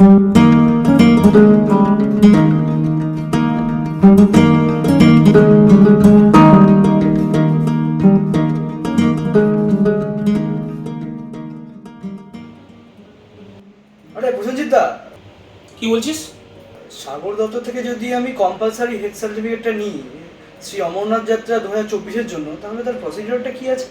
কি বলছিস? সাগর দত্ত থেকে যদি আমি কম্পালসারি হেলথ সার্টিফিকেটটা নিই শ্রী অমরনাথ যাত্রা দু হাজার চব্বিশের জন্য তাহলে তার প্রসিডিওরটা কি আছে?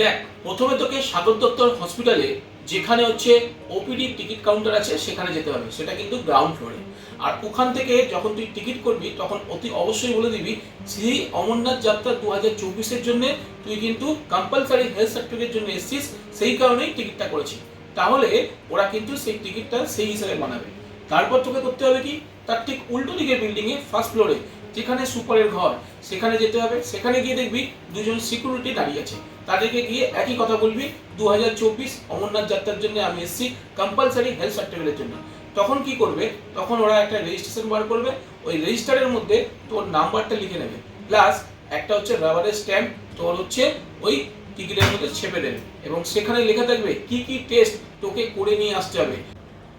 দেখ প্রথমে তোকে সাগর দত্তর হসপিটালে যেখানে হচ্ছে ওপিডি টিকিট কাউন্টার আছে, সেখানে যেতে হবে সেটা কিন্তু গ্রাউন্ড ফ্লোরে আর ওখান থেকে যখন তুই টিকিট করবি, তখন অতি অবশ্যই বলে দিবি, শ্রী অমরনাথ যাত্রা দু হাজার চব্বিশের জন্য তুই কিন্তু কম্পালসারি হেলথ সার্টিফিকেটের জন্য এসছিস, সেই কারণেই টিকিটটা করেছি। তাহলে ওরা কিন্তু সেই টিকিটটা সেই হিসাবে বানাবে। তারপর তোকে করতে হবে কি? তার ঠিক উল্টো দিকের বিল্ডিংয়ে ফার্স্ট ফ্লোরে যেখানে সুপারের ঘর, সেখানে যেতে হবে। সেখানে গিয়ে দেখবি দুজন সিকিউরিটি দাঁড়িয়ে আছে। তাদেরকে গিয়ে একই কথা বলবি দু হাজার চব্বিশ অমরনাথ যাত্রার জন্য আমি এসেছি কম্পালসারি হেলথ সার্টিফিকেটের জন্য। তখন কি করবে? তখন ওরা একটা রেজিস্ট্রেশন বার করবে ওই রেজিস্টারের মধ্যে তোর নাম্বারটা লিখে নেবে। প্লাস একটা হচ্ছে রাবারের স্ট্যাম্প তোর হচ্ছে ওই টিকিটের মধ্যে ছেপে দেবে। এবং সেখানে লেখা থাকবে কি কি টেস্ট তোকে করে নিয়ে আসতে হবে।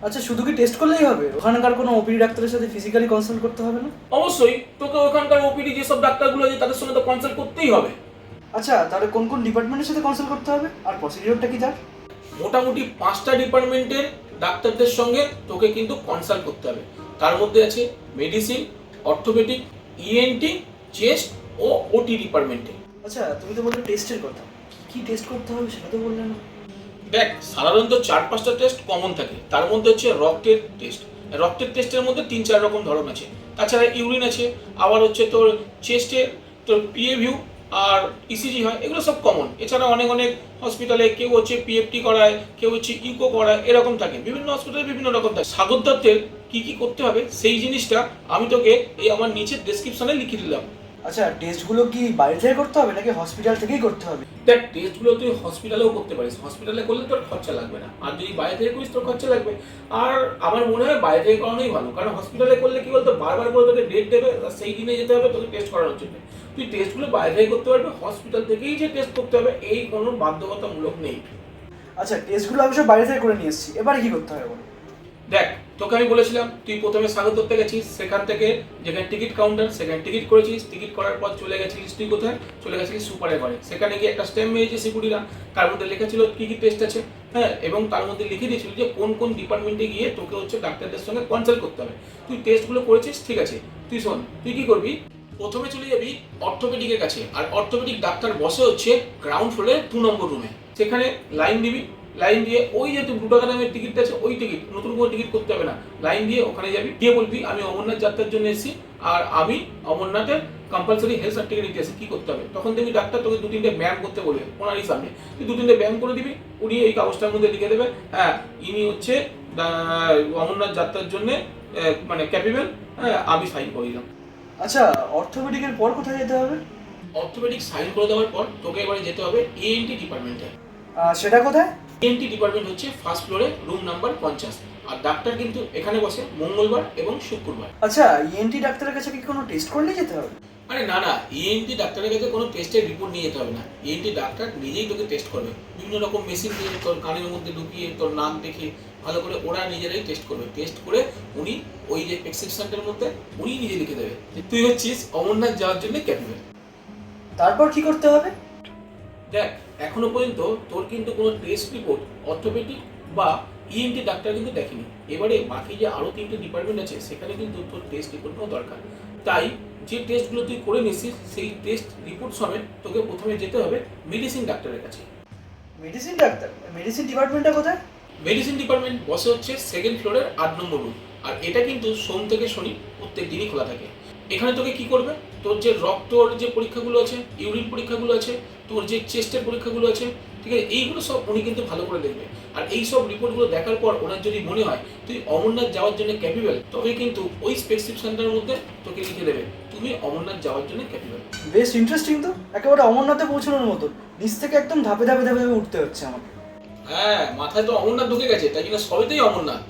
আচ্ছা শুধু কি টেস্ট করলেই হবে? ওখানকার কোনো ওপিডি ডাক্তারের সাথে ফিজিক্যালি কনসাল্ট করতে হবে না? অবশ্যই তোকে ওখানকার ওপিডি যেসব ডাক্তারগুলো আছে তাদের সঙ্গে তো কনসাল্ট করতেই হবে। আচ্ছা তাহলে কোন কোন ডিপার্টমেন্টের সাথে কনসাল্ট করতে হবে? আর প্রসিডিওরটা কি তার? মোটামুটি পাঁচটা ডিপার্টমেন্টের ডাক্তারদের সঙ্গে তোকে কিন্তু কনসাল্ট করতে হবে। তার মধ্যে আছে মেডিসিন অর্থোপেডিক ইএনটি চেস্ট ও ওটি ডিপার্টমেন্টে আচ্ছা তুমি তো বললে টেস্টের কথা। কি টেস্ট করতে হবে সেটা তো বললে না। দেখ সাধারণত চার পাঁচটা টেস্ট কমন থাকে। তার মধ্যে হচ্ছে রক্তের টেস্ট রক্তের টেস্টের মধ্যে তিন চার রকম ধরন আছে। তাছাড়া ইউরিন আছে। আবার হচ্ছে তোর চেস্টের তোর পিএ ভিউ আর ইসিজি হয়, এগুলো সব কমন এছাড়া অনেক অনেক হসপিটালে কেউ হচ্ছে পিএফটি করায়, কেউ হচ্ছে ইকো করায়, এরকম থাকে। বিভিন্ন হসপিটালে বিভিন্ন রকম থাকে। সাগর দত্তের কী কী করতে হবে, সেই জিনিসটা আমি তোকে এই আমার নিচের ডেসক্রিপশনে লিখে দিলাম। আচ্ছা টেস্টগুলো কি বাইরে থেকে করতে হবে নাকি হসপিটাল থেকেই করতে হবে? দেখ টেস্টগুলো তুই হসপিটালেও করতে পারিস। হসপিটালে করলে তোর খরচা লাগবে না। আর যদি বাইরে থেকে করিস তোর খরচা লাগবে। আর আমার মনে হয় বাইরে থেকে করানোই ভালো। কারণ হসপিটালে করলে কি বলতো বারবার করে তোকে ডেট দেবে সেই দিনে যেতে হবে তোকে টেস্ট করানোর জন্য। তুই টেস্টগুলো বাইরে থেকে করতে পারবি হসপিটাল থেকেই যে টেস্ট করতে হবে এই কোনো বাধ্যবাধকতামূলক নেই। আচ্ছা টেস্টগুলো আমি সব বাইরে থেকে করে নিয়ে এসেছি। এবারে কি করতে হবে দেখ তোকে আমি বলেছিলাম, তুই প্রথমে স্বাগত করতে গেছিস, সেখান থেকে যেখানে টিকিট কাউন্টার সেখানে টিকিট করেছিস, টিকিট করার পর চলে গেছিলিস তুই কোথায়? চলে গেছিলিস সুপারে ঘরে। সেখানে গিয়ে একটা স্ট্যাম্প মেরেছে সিকিউরিটিরা। তার মধ্যে লেখা ছিল কি কি টেস্ট আছে হ্যাঁ? এবং তার মধ্যে লিখে দিয়েছিল যে কোন কোন ডিপার্টমেন্টে গিয়ে তোকে হচ্ছে ডাক্তারদের সঙ্গে কনসাল্ট করতে হবে। তুই টেস্টগুলো করেছিস? ঠিক আছে। তুই শোন, তুই কি করবি? প্রথমে চলে যাবি অর্থোপেডিকের কাছে। আর অর্থোপেডিক ডাক্তার বসে হচ্ছে গ্রাউন্ড ফ্লোরে দু নম্বর রুমে সেখানে লাইন দিবি লাইন দিয়ে ওই যে দু টাকা দামের টিকিটটা আছে ওই টিকিট নতুন করে টিকিট করতে হবে না। লাইন দিয়ে ওখানে যাবি গিয়ে বলবি আমি অমরনাথ যাত্রার জন্য এসেছি আর আমি অমরনাথের কম্পালসারি হেলথ সার্টিফিকেট নিতে এসেছি কি করতে হবে? তখন দেখবি ডাক্তার তোকে দু তিনটে ব্যায়াম করতে বলবে ওনারই সামনে। তুই দু তিনটে ব্যায়াম করে দিবি উনি এই কাগজটার মধ্যে লিখে দেবে হ্যাঁ ইনি হচ্ছে অমরনাথ যাত্রার জন্য মানে ক্যাপেবল হ্যাঁ আমি সাইন করে দিলাম। আচ্ছা অর্থোপেডিকের পর কোথায় যেতে হবে? অর্থোপেডিক সাইন করে দেওয়ার পর তোকে এবারে যেতে হবে এএনটি ডিপার্টমেন্টে সেটা কোথায়? এএনটি ডিপার্টমেন্ট হচ্ছে ফার্স্ট ফ্লোরে রুম নাম্বার পঞ্চাশ। আর ডাক্তার কিন্তু এখানে বসে মঙ্গলবার এবং শুক্রবার। আচ্ছা ইএনটি ডাক্তারের কাছে কি কোনো টেস্ট করলেই যেতে হবে? আরে না না ইএনটি ডাক্তারের কাছে কোনো টেস্টের রিপোর্ট নিয়ে যেতে হবে না। ইএনটি ডাক্তার নিজেই তোকে টেস্ট করবে। বিভিন্ন রকম মেশিন দিয়ে তোর কানের মধ্যে ঢুকিয়ে তোর নাক দেখে ভালো করে ওরা নিজেরাই টেস্ট করবে। টেস্ট করে উনি ওই যে প্রেসক্রিপশনটার মধ্যে উনি নিজে লিখে দেবে তুই হচ্ছিস অমরনাথ যাওয়ার জন্য ক্যাপেবল তারপর কি করতে হবে? দেখ এখনও পর্যন্ত তোর কিন্তু কোনো টেস্ট রিপোর্ট অর্থোপেডিক বা ইএনটি ডাক্তার কিন্তু দেখেনি। এবারে বাকি যে আরও তিনটে ডিপার্টমেন্ট আছে সেখানে কিন্তু তোর টেস্ট রিপোর্টও দরকার। তাই যে টেস্টগুলো তুই করে নিছিস সেই টেস্ট রিপোর্ট সমেত তোকে প্রথমে যেতে হবে মেডিসিন ডাক্তারের কাছে। মেডিসিন ডাক্তার মেডিসিন ডিপার্টমেন্টটা কোথায়? মেডিসিন ডিপার্টমেন্ট বসে হচ্ছে সেকেন্ড ফ্লোরের আট নম্বর রুম আর এটা কিন্তু সোম থেকে শনি প্রত্যেক দিনই খোলা থাকে। এখানে তোকে কি করবে? তোর যে রক্তর যে পরীক্ষাগুলো আছে ইউরিন পরীক্ষাগুলো আছে তোর যে চেস্টের পরীক্ষাগুলো আছে ঠিক আছে? এইগুলো সব উনি কিন্তু ভালো করে দেখবে। আর এই সব রিপোর্টগুলো দেখার পর ওনার যদি মনে হয় তুই অমরনাথ যাওয়ার জন্য ক্যাপিবেল তবে কিন্তু ওই প্রেসক্রিপশনটার মধ্যে তোকে লিখে দেবে তুমি অমরনাথ যাওয়ার জন্য ক্যাপিবেল বেশ ইন্টারেস্টিং তো। একেবারে অমরনাথে পৌঁছানোর মতো। নিচ থেকে একদম ধাপে ধাপে ধাপে ধাপে উঠতে হচ্ছে আমাকে। হ্যাঁ মাথায় তো অমরনাথ ঢুকে গেছে তাই জন্য সবেতেই অমরনাথ।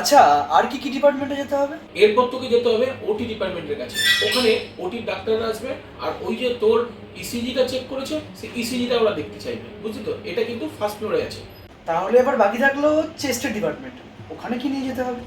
আচ্ছা আর কি কি ডিপার্টমেন্টে যেতে হবে? এরপর তোকে যেতে হবে ওটি ডিপার্টমেন্টের কাছে। ওখানে ওটি ডাক্তাররা আসবে আর ওই যে তোর ইসিজিটা চেক করেছে সেই ইসিজিটা ওরা দেখতে চাইবে। বুঝলি তো? এটা কিন্তু ফার্স্ট ফ্লোরে আছে। তাহলে এবার বাকি থাকল চেস্টের ডিপার্টমেন্ট ওখানে কি নিয়ে যেতে হবে?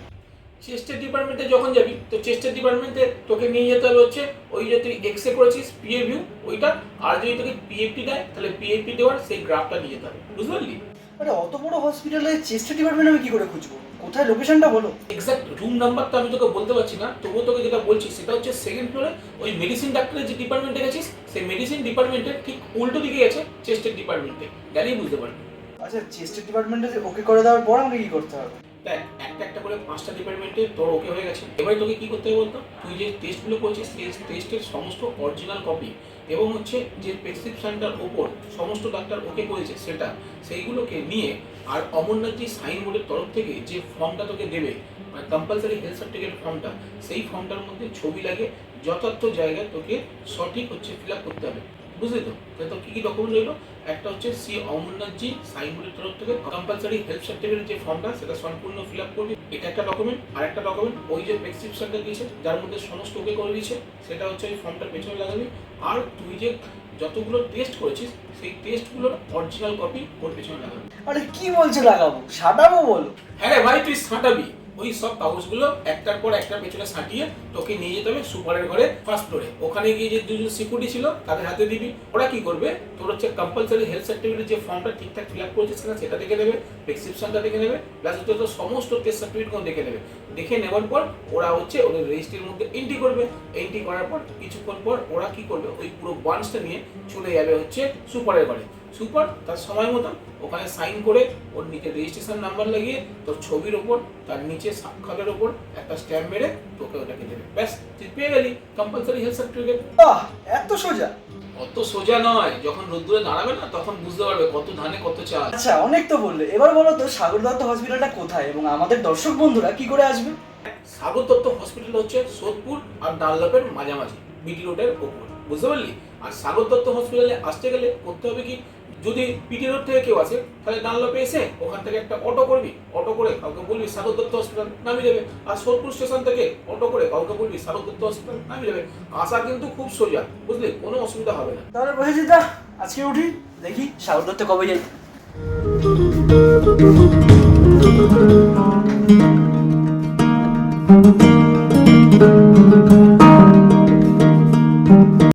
চেস্টের ডিপার্টমেন্টে যখন যাবি তো চেস্টের ডিপার্টমেন্টে তোকে নিয়ে যেতে হবে হচ্ছে ওই যে তুই এক্স রে করেছিস পিএ ভিউ ওইটা। আর যদি তোকে পিএফটি দেয় তাহলে পিএফটি দেওয়ার সেই গ্রাফটা নিয়ে যেতে হবে। বুঝতে পারলি? আরে অত বড় হসপিটালে চেস্টের ডিপার্টমেন্ট আমি কি করে খুঁজবো? কোথায় লোকেশনটা বলো? এক্সাক্ট রুম নাম্বারটা আমি তোকে বলতে পারছি না তবুও তোকে যেটা বলছি সেটা হচ্ছে সেকেন্ড ফ্লোরে ওই মেডিসিন ডাক্তারের যে ডিপার্টমেন্টে গেছিস সেই মেডিসিন ডিপার্টমেন্টের ঠিক উল্টো দিকে গেছে চেস্টের ডিপার্টমেন্টে গেলেই বুঝতে পারবি। আচ্ছা চেস্টের ডিপার্টমেন্টে ওকে করে দেওয়ার পর আমাকে কি করতে হবে? দেখ একটা একটা করে পাঁচটা ডিপার্টমেন্টে তোর ওকে হয়ে গেছে। এবারে তোকে কি করতে হবে বলতো? তুই যে টেস্টগুলো করছিস সেই টেস্টের সমস্ত অরিজিনাল কপি এবং হচ্ছে যে প্রেসক্রিপশানটার ওপর সমস্ত ডাক্তার ওকে করেছে সেটা, সেইগুলোকে নিয়ে আর অমরনাথ যে সাইন বোর্ডের তরফ থেকে যে ফর্মটা তোকে দেবে মানে কম্পালসারি হেলথ সার্টিফিকেট ফর্মটা, সেই ফর্মটার মধ্যে ছবি লাগে, যথার্থ জায়গায় তোকে সঠিক হচ্ছে ফিল করতে হবে। বুঝলি তো? তোর কী কী ডকুমেন্ট রইল? একটা হচ্ছে সি অমরনাথজি সাইন বোর্ডের তরফ থেকে কম্পালসারি হেলথ সার্টিফিকেটের যে ফর্মটা সেটা সম্পূর্ণ ফিল আপ করবি। এটা একটা ডকুমেন্ট আর একটা ডকুমেন্ট ওই যে প্রেসক্রিপশনটা দিয়েছে যার মধ্যে সমস্ত ওকে করে দিয়েছে সেটা হচ্ছে ওই ফর্মটার পেছনে লাগাবি। আর তুই যে যতগুলো টেস্ট করেছিস সেই টেস্টগুলোর অরিজিনাল কপি ওর পেছনে লাগাবি। আরে কি বলছো লাগাবো? সাটাবো বল। হ্যাঁ রে ভাই তুই সাঁটাবি ওই সব কাগজগুলো একটার পর একটা পেছনে সাঁটিয়ে তোকে নিয়ে যেতে হবে সুপারের ঘরে ফার্স্ট ফ্লোরে ওখানে গিয়ে যে দুজন সিকিউরিটি ছিল তাদের হাতে দিবি। ওরা কি করবে? তোর হচ্ছে কম্পালসারি হেলথ সার্টিফিকেট যে ফর্মটা ঠিকঠাক ফিল আপ করেছিস কিনা সেটা দেখে নেবে প্রেসক্রিপশনটা দেখে নেবে প্লাস হচ্ছে তোর সমস্ত টেস্ট সার্টিফিকেটগুলো দেখে নেবে। দেখে নেওয়ার পর ওরা হচ্ছে ওদের রেজিস্ট্রির মধ্যে এন্ট্রি করবে। এন্ট্রি করার পর কিছুক্ষণ পর ওরা কি করবে? ওই পুরো বান্সটা নিয়ে চলে যাবে হচ্ছে সুপারের ঘরে। সুপার তার সময় মতন ওখানে সাইন করে ওর নিচে রেজিস্ট্রেশন নাম্বার লাগিয়ে তোর ছবির ওপর তার নিচে সাক্ষাতের ওপর একটা স্ট্যাম্প মেরে তোকে ওটাকে দেবে। ব্যাস তুই পেয়ে গেলি কম্পালসারি হেলথ সার্টিফিকেট আহ এত সোজা। অত সোজা নয় যখন রোদ্দুরে দাঁড়াবে না তখন বুঝতে পারবে কত ধানে কত চাল। আচ্ছা অনেক তো বললে। এবার বলো তো সাগর দত্ত হসপিটালটা কোথায়? এবং আমাদের দর্শক বন্ধুরা কি করে আসবে? সাগর দত্ত হসপিটাল হচ্ছে সোদপুর আর ডানলপের মাঝামাঝি বিটি রোডের ওপর। বুঝতে পারলি? আর সাগর দত্ত হসপিটালে আসতে গেলে করতে হবে কি? যদি পিটি রোড থেকে কেউ আসে, তাহলে ডানলপে এসে ওখান থেকে একটা অটো করবি অটো করে কাউকে বলবি সাগর দত্ত হসপিটাল নামিয়ে দেবে। আর সোদপুর স্টেশন থেকে অটো করে কাউকে বলবি সাগর দত্ত হসপিটাল নামিয়ে দেবে। আসা কিন্তু খুব সোজা, বুঝলি? কোনো অসুবিধা হবে না। তাহলে বসেছি তা আজকে উঠি, দেখি সাগর দত্ত কবে যাই